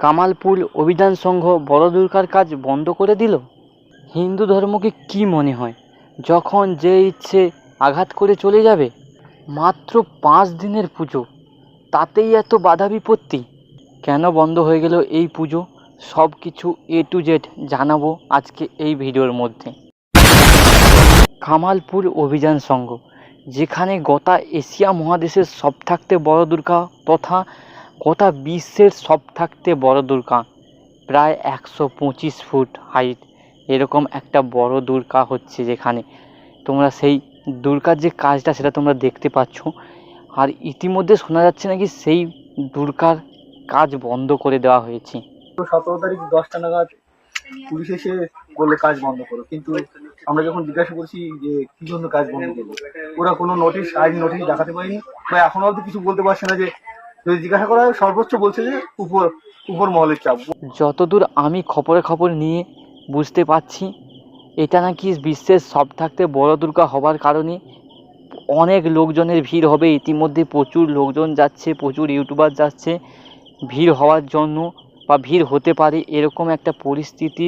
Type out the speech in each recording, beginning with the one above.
কামালপুর অভিযান সংঘ বড় দুর্গার কাজ বন্ধ করে দিল? হিন্দু ধর্মকে কি মনে হয়? যখন যে ইচ্ছে আঘাত করে চলে যাবে, মাত্র পাঁচ দিনের পুজো, তাতেই এত বাধা বিপত্তি। কেন বন্ধ হয়ে গেল এই পুজো? সব কিছু এ টু জেড জানাব আজকে এই ভিডিওর মধ্যে। কামালপুর অভিযান সংঘ, যেখানে গোটা এশিয়া মহাদেশের সব থাকতে বড় দুর্গা তথা গোটা বিশ্বের সব থাকতে বড় দুর্গা। প্রায় একশো পঁচিশ ফুট হাইট এরকম একটা বড় দুর্গা হচ্ছে যেখানে। তোমরা সেই দুর্গার যে কাজটা সেটা তোমরা দেখতে পাচ্ছ। আর ইতিমধ্যে শোনা যাচ্ছে নাকি সেই দুর্গার কাজ বন্ধ করে দেওয়া হয়েছে। সতেরো তারিখ দশটা নাগাদ পুলিশ এসে বলল, কাজ বন্ধ করো। কিন্তু আমরা যখন জিজ্ঞাসা করছি যে, কি জন্য কাজ বন্ধ করব? ওরা কোনো নোটিশ আইন নোটিশ দেখাতে পারেনি। বা এখনও অবধি কিছু বলতে পারছে না যে জিজ্ঞাসা করা সর্বোচ্চ বলছে যে উপর উপর মহলের চাপ। যতদূর আমি খবরে খবর নিয়ে বুঝতে পারছি, এটা নাকি বিশ্বের সব থাকতে বড় দুর্গা হবার কারণে অনেক লোকজনের ভিড় হবে। ইতিমধ্যে প্রচুর লোকজন যাচ্ছে, প্রচুর ইউটিউবার যাচ্ছে। ভিড় হওয়ার জন্য বা ভিড় হতে পারে এরকম একটা পরিস্থিতি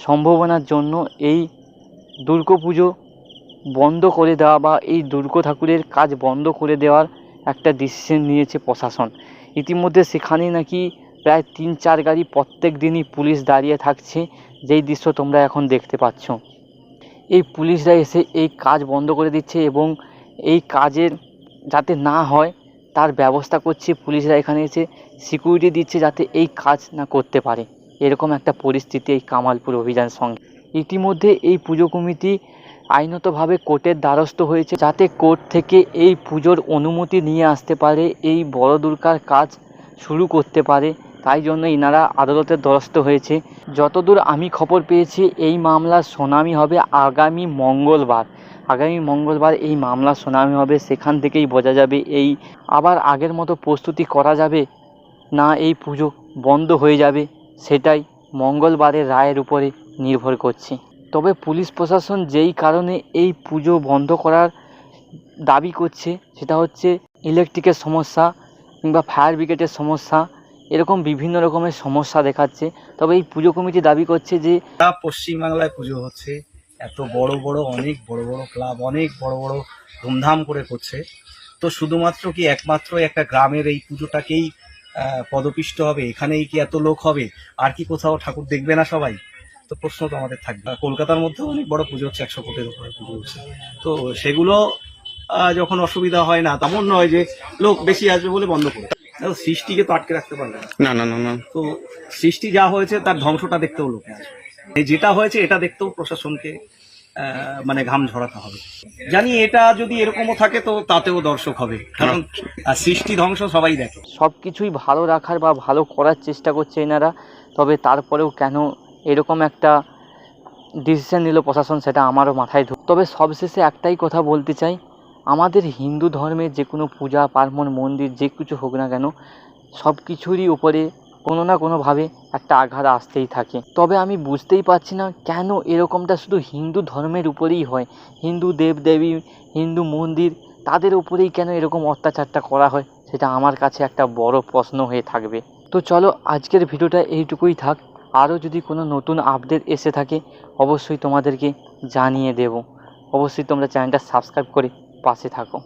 সম্ভাবনার জন্য এই দুর্গাপুজো বন্ধ করে দেওয়া বা এই দুর্গা ঠাকুরের কাজ বন্ধ করে দেওয়ার একটা ডিসিশন নিয়েছে প্রশাসন। ইতিমধ্যে সেখানে নাকি প্রায় তিন চার গাড়ি প্রত্যেক দিনই পুলিশ দাঁড়িয়ে থাকছে, যেই দৃশ্য তোমরা এখন দেখতে পাচ্ছ। এই পুলিশরা এসে এই কাজ বন্ধ করে দিচ্ছে এবং এই কাজের যাতে না হয়, তার ব্যবস্থা করছে পুলিশরা। এখানে এসে সিকিউরিটি দিচ্ছে যাতে এই কাজ না করতে পারে। এরকম একটা পরিস্থিতি এই কামালপুর অভিযান সঙ্গে। ইতিমধ্যে এই পুজো কমিটি আইনতভাবে কোর্টের দ্বারস্থ হয়েছে যাতে কোর্ট থেকে এই পুজোর অনুমতি নিয়ে আসতে পারে, এই বড় দুর্গার কাজ শুরু করতে পারে। তাই জন্য ইনারা আদালতের দ্বারস্থ হয়েছে। যতদূর আমি খবর পেয়েছি, এই মামলার শুনানি হবে আগামী মঙ্গলবার। আগামী মঙ্গলবার এই মামলার শুনানি হবে, সেখান থেকেই বোঝা যাবে এই আবার আগের মতো প্রস্তুতি করা যাবে না, এই পুজো বন্ধ হয়ে যাবে, সেটাই মঙ্গলবারের রায়ের উপরে নির্ভর করছে। তবে পুলিশ প্রশাসন যেই কারণে এই পুজো বন্ধ করার দাবি করছে, সেটা হচ্ছে ইলেকট্রিকের সমস্যা কিংবা ফায়ার ব্রিগেডের সমস্যা, এরকম বিভিন্ন রকমের সমস্যা দেখাচ্ছে। তবে এই পুজো কমিটি দাবি করছে যে পশ্চিমবাংলায় পুজো হচ্ছে। এত বড় বড়, অনেক বড় বড় ক্লাব অনেক বড় বড় ধুমধাম করে করছে। তো শুধুমাত্র কি একমাত্র একটা গ্রামের এই পুজোটাকেই পদপিষ্ট হবে? এখানেই কি এত লোক হবে? আর কি কোথাও ঠাকুর দেখবে না সবাই? তো প্রশ্ন তো আমাদের থাকবে। কলকাতার মধ্যে অনেক বড় পুজো হচ্ছে একশো কোটির উপরে পুজো হচ্ছে। তো সেগুলো যখন অসুবিধা হয় না তেমন নয় যে লোক বেশি আসবে বলে বন্ধ করে সৃষ্টিকে তো আটকে রাখতে পারবে না। না না না না। তো সৃষ্টি যা হয়েছে তার ধ্বংসটা দেখতেও লোকে আসবে। এই যেটা হয়েছে এটা দেখতেও প্রশাসনকে মানে ঘাম ঝরাতে হবে। জানি এটা যদি এরকমও থাকে তো তাতেও দর্শক হবে। কারণ সৃষ্টি ধ্বংস সবাই দেখে। সব কিছুই ভালো রাখার বা ভালো করার চেষ্টা করছে এনারা তবে তারপরেও কেন এরকম একটা ডিসিশান নিল প্রশাসন, সেটা আমারও মাথায় ঢুক তবে সবশেষে একটাই কথা বলতে চাই, আমাদের হিন্দু ধর্মের যে কোনো পূজা, পার্বণ, মন্দির, যে কিছু হোক না কেন, সব কিছুরই উপরে কোনো না কোনোভাবে একটা আঘাত আসতেই থাকে। তবে আমি বুঝতেই পারছি না কেন এরকমটা শুধু হিন্দু ধর্মের উপরেই হয়। হিন্দু দেবদেবী, হিন্দু মন্দির, তাদের উপরেই কেন এরকম অত্যাচারটা করা হয়, সেটা আমার কাছে একটা বড় প্রশ্ন হয়ে থাকবে। তো চলো, আজকের ভিডিওটা এইটুকুই থাক। আরও যদি কোনো নতুন আপডেট এসে থাকে, অবশ্যই তোমাদেরকে জানিয়ে দেব। অবশ্যই তোমরা চ্যানেলটা সাবস্ক্রাইব করে পাশে থাকো।